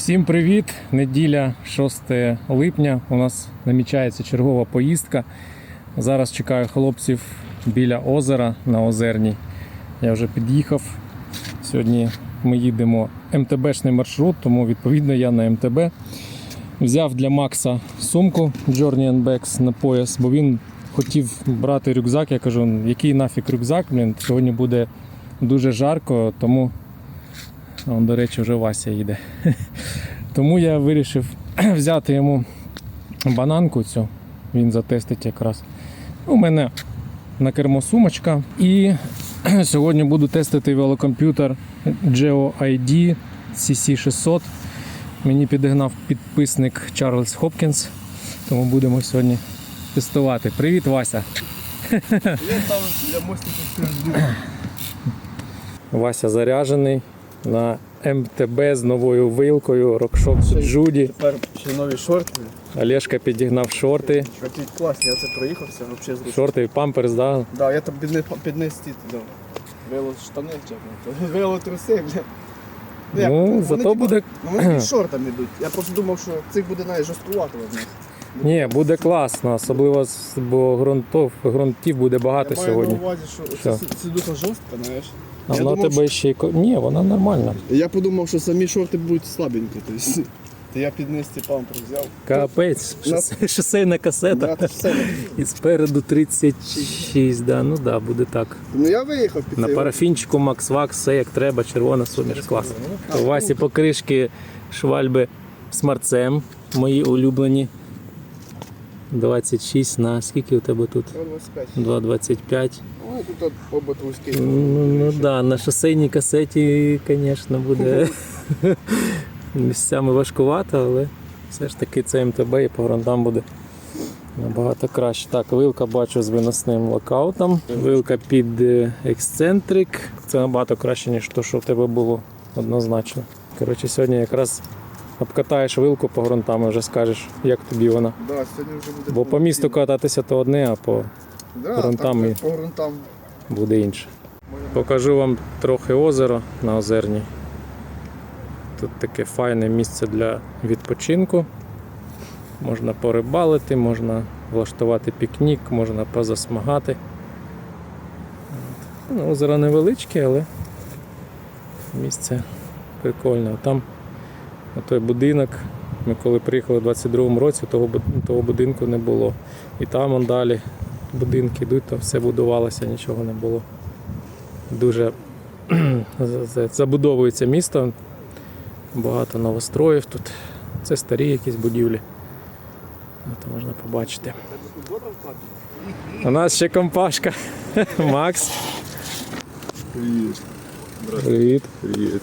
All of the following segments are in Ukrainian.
Всім привіт! Неділя 6 липня. У нас намічається чергова поїздка. Зараз чекаю хлопців біля озера на озерній. Я вже під'їхав. Сьогодні ми їдемо МТБшний маршрут, тому відповідно я на МТБ. Взяв для Макса сумку Journey Bags на пояс, бо він хотів брати рюкзак. Я кажу, який нафіг рюкзак, блін, сьогодні буде дуже жарко, тому Он, до речі, вже Вася їде. Тому я вирішив взяти йому бананку цю. Він затестить якраз. У мене на кермо сумочка. І сьогодні буду тестити велокомп'ютер Geo ID CC600. Мені підігнав підписник Чарльз Хопкінс. Тому будемо сьогодні тестувати. Привіт, Вася! Я там для мостика. Вася заряджений на МТБ з новою вилкою, рокшоп Джуді. Тепер ще нові шорти. Олешка підігнав шорти. Шорти класні, я це проїхався, взагалі зручно. Шорти і памперс, да? Да, я там під них під них стіти дав. Вело штани чекав. Вело труси, бля. Ну, зато буде. Ну вони під шортами йдуть. Я просто думав, що цих буде навіть жорсткувато в них. Ні, буде класно, особливо з- бо ґрунтов, ґрунтів буде багато я маю сьогодні. на увазі, що Що? це сидуха жорстка, знаєш. А я вона думав, тебе ще й ко- Ні, вона нормальна. Я подумав, що самі шорти будуть слабенькі. Тобто, то я під них ці пампер взяв. Капець, шосе- шосейна касета. Все. І спереду 36, да, ну да, буде так. Ну я виїхав під На цей парафінчику Макс Вакс, все як треба, червона суміш, клас. У Васі покришки швальби з марцем, мої улюблені. 26 на скільки у тебе тут? 2,25. Ну, тут оба вузькі. Ну, ну да, на шосейній касеті, звісно, буде місцями важкувато, але все ж таки це МТБ і по грантам буде набагато краще. Так, вилка бачу з виносним локаутом. Вилка під е, ексцентрик. Це набагато краще, ніж то, що в тебе було однозначно. Коротше, сьогодні якраз обкатаєш вилку по ґрунтам і вже скажеш, як тобі вона. Да, сьогодні вже буде Бо по місту кататися то одне, а по да, ґрунтам так, і- по ґрунтам. буде інше. Покажу вам трохи озеро на озерній. Тут таке файне місце для відпочинку. Можна порибалити, можна влаштувати пікнік, можна позасмагати. Ну, озеро невеличке, але місце прикольне. Там той будинок. Ми коли приїхали у 22-му році, того, того будинку не було. І там он далі будинки йдуть, то все будувалося, нічого не було. Дуже забудовується місто, багато новостроїв тут. Це старі якісь будівлі. Це можна побачити. У нас ще компашка. Макс. Привіт. Привіт. Привіт.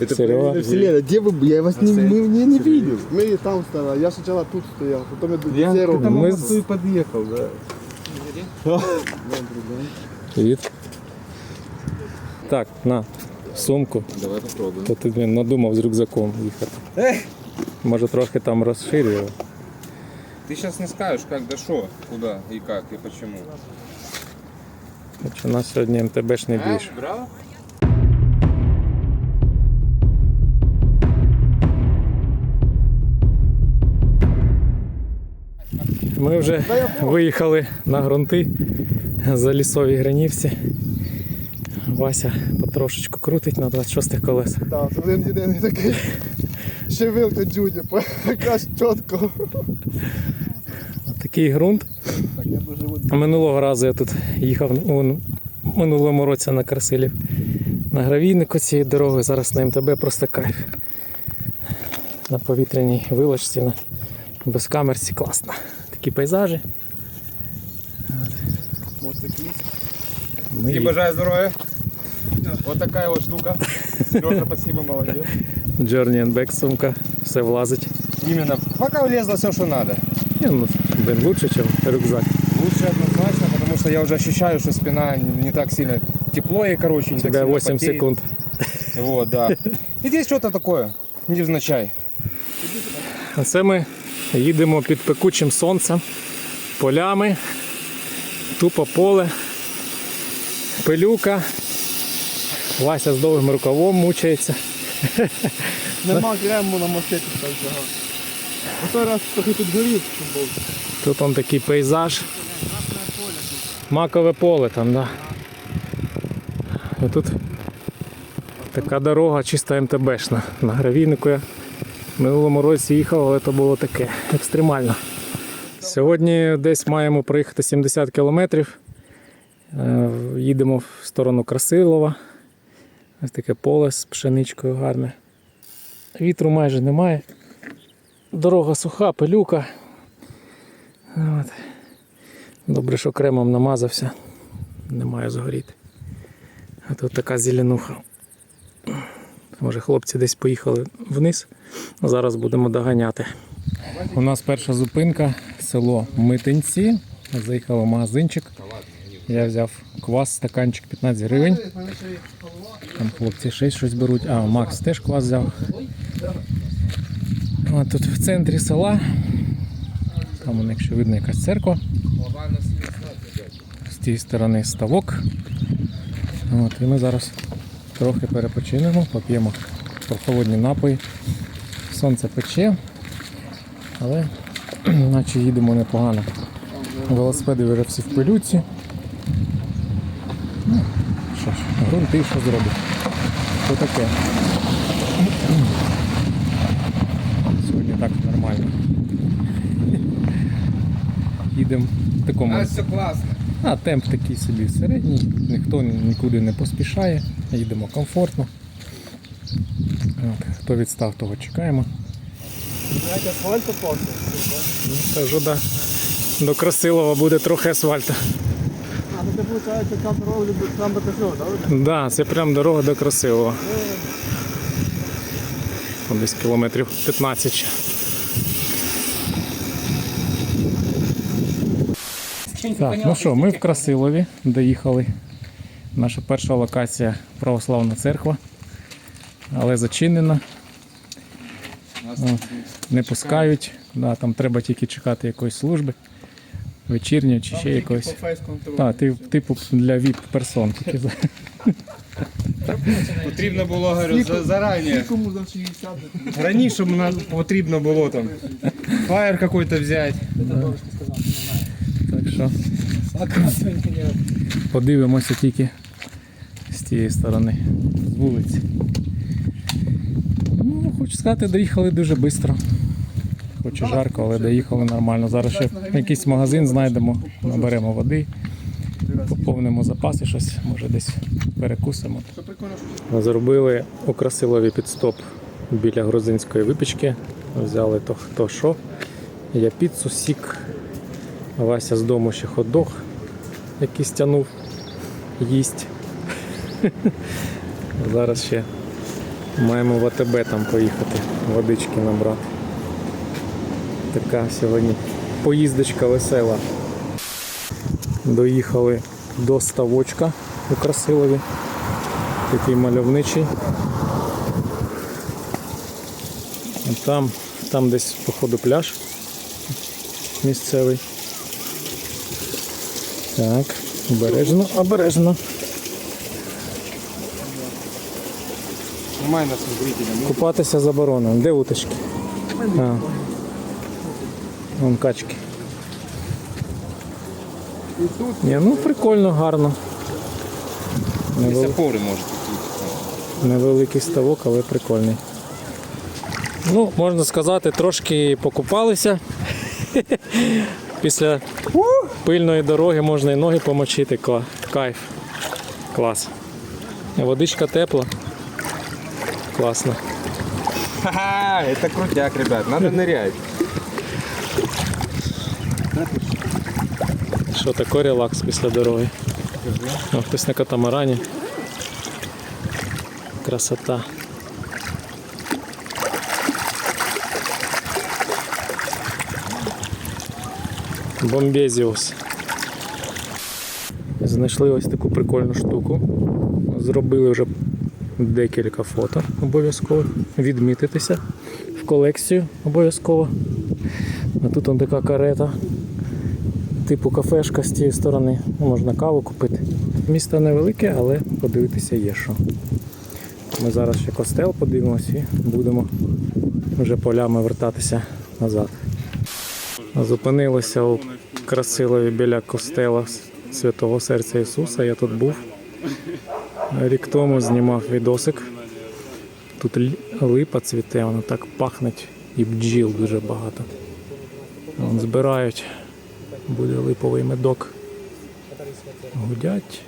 Это Серега. Это Вселенная, где вы? Я вас не, мы, не, не видел. Мы там стояли, я сначала тут стоял, потом я, Я я к тому Мы мосту с- и подъехал, да. Привіт. Так, на сумку. Давай попробуем. То ти блін, надумав з рюкзаком їхати. Може трохи там розширював. Ты сейчас не скажешь, как да шо, куда и как и почему. Хоч у нас сьогодні МТБшний більш. Браво? Ми вже виїхали на ґрунти за лісові гранівці. Вася потрошечку крутить на 26 колесах. Так, один єдиний такий. Ще вилка Джуді, якраз чітко. Такий ґрунт. Минулого разу я тут їхав у минулому році на Красилів. На гравійнику цієї дороги, зараз на МТБ просто кайф. На повітряній вилочці, на безкамерці класно. Такі пейзажі. Мотоцикліст. Ми И бажаю здоровья. Вот такая вот штука. Сережа, спасибо, молодец. Journey and Back сумка, все влазить. Именно. Пока влезло все, что надо. Ні, ну, блин, лучше, ніж рюкзак. Лучше однозначно, потому что я уже ощущаю, что спина не так сильно тепло и короче, не У так сильно 8 потеет. секунд. Вот, да. И здесь что-то такое, невзначай. А це ми їдемо під пекучим сонцем, полями, тупо поле, пилюка. Вася з довгим рукавом мучається. Нема крему намастити так всього. Отой раз трохи тут горів був. Тут он такий пейзаж. Макове поле там, да. І тут така дорога чисто МТБшна. На гравійнику я минулому році їхав, але це було таке екстремально. Сьогодні десь маємо проїхати 70 кілометрів. Е, Їдемо в сторону Красилова. Ось таке поле з пшеничкою гарне. Вітру майже немає. Дорога суха, пилюка. От. Добре, що кремом намазався. Не маю згоріти. А тут така зеленуха. Може хлопці десь поїхали вниз. Зараз будемо доганяти. У нас перша зупинка село Митинці. Заїхали в магазинчик. Я взяв квас, стаканчик 15 гривень. Там хлопці ще щось беруть. А, Макс теж квас взяв. А тут в центрі села. Там, якщо видно, якась церква. З тієї сторони ставок. От, і ми зараз трохи перепочинемо, поп'ємо прохолодні напої. Сонце пече, але наче їдемо непогано. Велосипеди вже всі в пилюці. Ну, що ж, грунти що зробить? Що таке? Сьогодні так нормально. Їдемо в такому. все класно. А темп такий собі середній, ніхто нікуди не поспішає, їдемо комфортно. От, хто відстав, того чекаємо. Знаєте, асфальт попався. Ну, Це вже до, до Красилова буде трохи асфальту. А, ну це виходить, там дорога там до Косова, так? Так, да, це прям дорога до Красилова. Десь кілометрів 15. Так, ну що, ми в Красилові доїхали. Наша перша локація Православна церква, але зачинена. Не пускають. Да, там треба тільки чекати якоїсь служби, вечірньої чи ще якоїсь. Так, типу для віп персон. Потрібно було, говорю, зарані. Кому за 60? Раніше потрібно було там фаєр какой-то взяти. Що подивимося тільки з тієї сторони, з вулиці. Ну, хочу сказати, доїхали дуже швидко. Хоч і жарко, але доїхали нормально. Зараз ще якийсь магазин знайдемо, наберемо води, поповнимо запаси, щось, може десь перекусимо. Зробили у Красилові підстоп біля грузинської випічки. Взяли то хто що. Я піцу, сік. Вася з дому ще хот-дог, який стягнув їсть. Зараз ще маємо в АТБ там поїхати, водички набрати. Така сьогодні поїздочка весела. Доїхали до ставочка у Красилові такий мальовничий. Там, там десь, походу, пляж місцевий. Так, обережно, обережно. Немає нас зрителя. Купатися заборонено. Де уточки? А. Вон качки. Ні, ну прикольно, гарно. Невел- Опори може Невеликий ставок, але прикольний. Ну, можна сказати, трошки покупалися. Після пильної дороги можна і ноги помочити. Кла- Кайф. Клас. Водичка тепла. Класно. Ха-ха, это крутяк, ребят, надо нырять. Що таке релакс після дороги. О, хтось на катамарані. Красота. Бомбезіус. Знайшли ось таку прикольну штуку. Зробили вже декілька фото обов'язково. Відмітитися в колекцію обов'язково. А тут он така карета типу кафешка з тієї сторони. Можна каву купити. Місто невелике, але подивитися є що. Ми зараз ще костел подивимось і будемо вже полями вертатися назад. Зупинилися у Красилові біля костела Святого Серця Ісуса. Я тут був. Рік тому знімав відосик. Тут липа цвіте, воно так пахне і бджіл дуже багато. Вон збирають. Буде липовий медок. Гудять.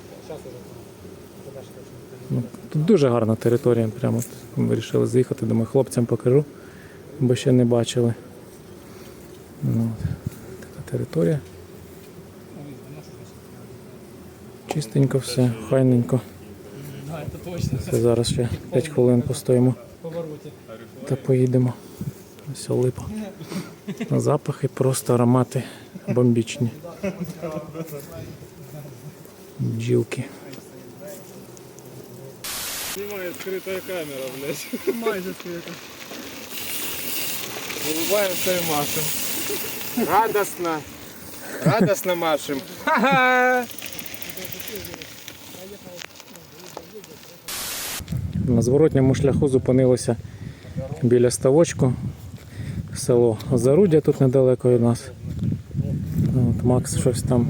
Ну, тут дуже гарна територія. Прямо вирішили заїхати. Думаю, хлопцям покажу, бо ще не бачили. Територія. Чистенько все, хайненько. Це зараз ще 5 хвилин постоїмо. Та поїдемо. Все липа. Запахи, просто аромати бомбічні. Бджілки. Снимает скрытая камера, блядь. Майже світа. Улыбаемся и машем. Радостно. Радостно машем. На зворотньому шляху зупинилися біля ставочку. Село Заруддя тут недалеко від нас. От Макс щось там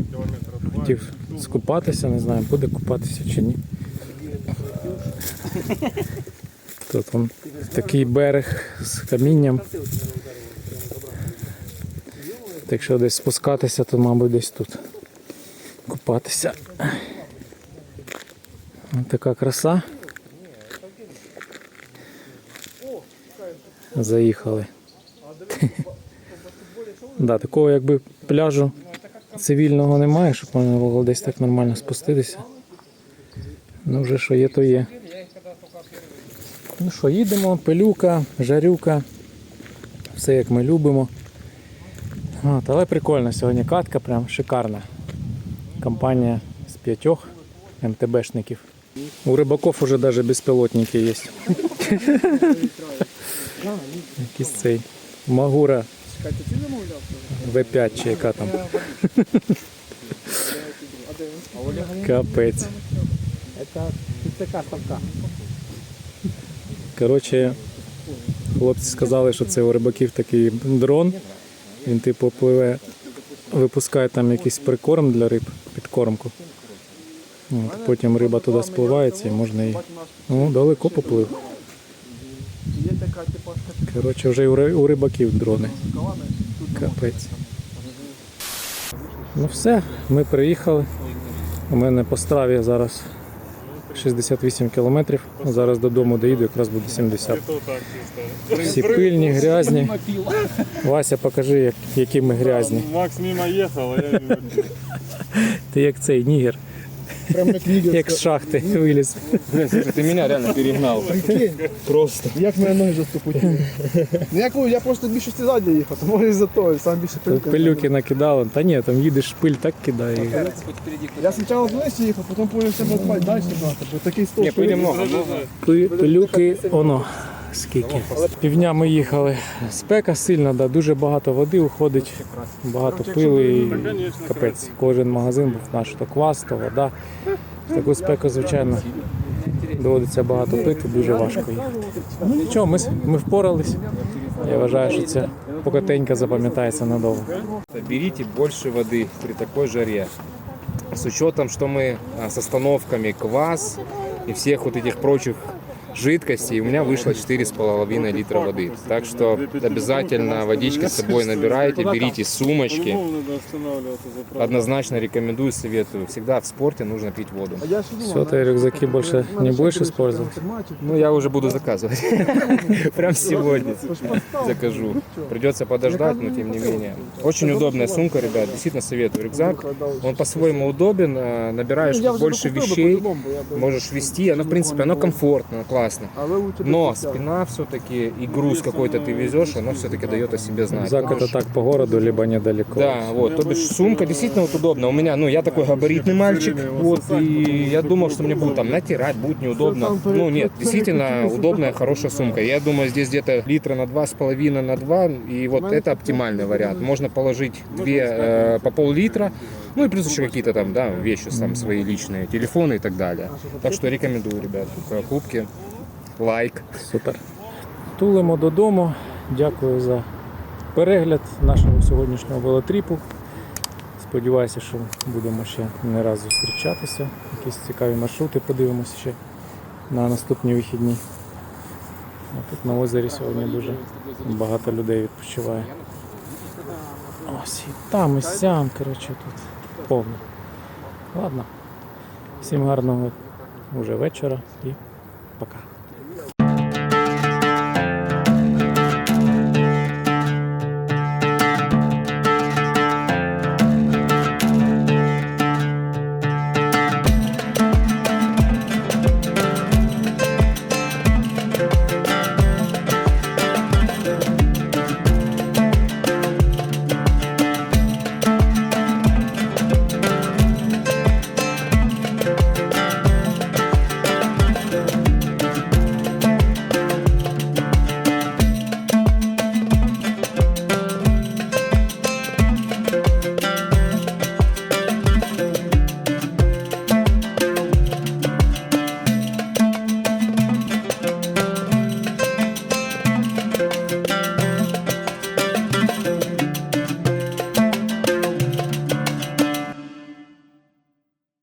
хотів скупатися, не знаю, буде купатися чи ні. Тут такий берег з камінням. Якщо десь спускатися, то мабуть десь тут купатися. Така краса. Заїхали. да, такого якби пляжу цивільного немає, щоб можна було десь так нормально спуститися. Ну вже що є, то є. Ну що, їдемо, пилюка, жарюка. Все як ми любимо. От, але прикольно сьогодні катка, прям шикарна. Компанія з п'ятьох МТБшників. У рибаков уже навіть безпілотники є. Якийсь цей Магура Чекайте, ти замовляв? В5 чи яка там. Капець. Коротше, хлопці сказали, що це у рибаків такий дрон. Він типу пливе, випускає там якийсь прикорм для риб, підкормку. От, потім риба туди спливається і можна її. Ну, далеко поплив. Коротше, вже у рибаків дрони. Капець. Ну все, ми приїхали. У мене по страві зараз 68 кілометрів. Зараз додому доїду, якраз буде 70. Всі пильні, грязні. Вася, покажи, як, які ми грязні. Макс мимо їхав, а я Ти як цей нігер, Прям як нігер. як з шахти виліз. Блин, слушай, ты меня реально перегнал. Прикинь, Просто. як мене ноги заступили. Ну я просто більше ззаді їхав, то може за то, сам більше Тут пилюка. пилюки накидали. Та ні, там їдеш пиль так кидає. Я спочатку вниз їхав, потім поняв, що треба далі брати, бо такий стовп. Не, пыли много. Пи- Пилюки, оно скільки. Півдня ми їхали. Спека сильна, да, дуже багато води уходить, багато пили і капець. Кожен магазин був наш, то квас, то вода. В таку спеку, звичайно, доводиться багато пити, дуже важко їхати. Ну нічого, ми, с- ми впорались. Я вважаю, що це покатенька запам'ятається надовго. Берите больше воды при такой жаре. С учетом, что мы а, с остановками квас и всех вот этих прочих жидкостей, у меня вышло 4,5 литра воды. Так что обязательно водички с собой набирайте, берите сумочки. Однозначно рекомендую, советую. Всегда в спорте нужно пить воду. А Все, ты рюкзаки больше не будешь использовать? Ну, я уже буду заказывать. Прям сегодня закажу. Придется подождать, но тем не менее. Очень удобная сумка, ребят. Действительно советую. Рюкзак, он по-своему удобен. э, Набираешь больше вещей, можешь вести. Оно, в принципе, оно комфортно, классно. Але лучше Но би взяв. спина все-таки и груз какой-то ты везешь, оно все-таки дает о себе знать. Рюкзак это так по городу, либо недалеко. Да, вот, то бишь сумка действительно вот удобно. У меня, ну, я такой габаритный мальчик, вот, и я думал, что мне будет там натирать, будет неудобно. Ну, нет, действительно удобная, хорошая сумка. Я думаю, здесь где-то литра на два с половиной на два, и вот это оптимальный вариант. Можно положить две э, по пол-литра, ну и плюс еще какие-то там, да, вещи там свои личные, телефоны и так далее. Так что рекомендую, ребят, покупки. лайк. Супер. Тулимо додому. Дякую за перегляд нашого сьогоднішнього велотріпу. Сподіваюся, що будемо ще не раз зустрічатися. Якісь цікаві маршрути подивимося ще на наступні вихідні. А тут на озері сьогодні дуже багато людей відпочиває. Ось і там, і сям, коротше, тут повно. Ладно. Всім гарного уже вечора і пока.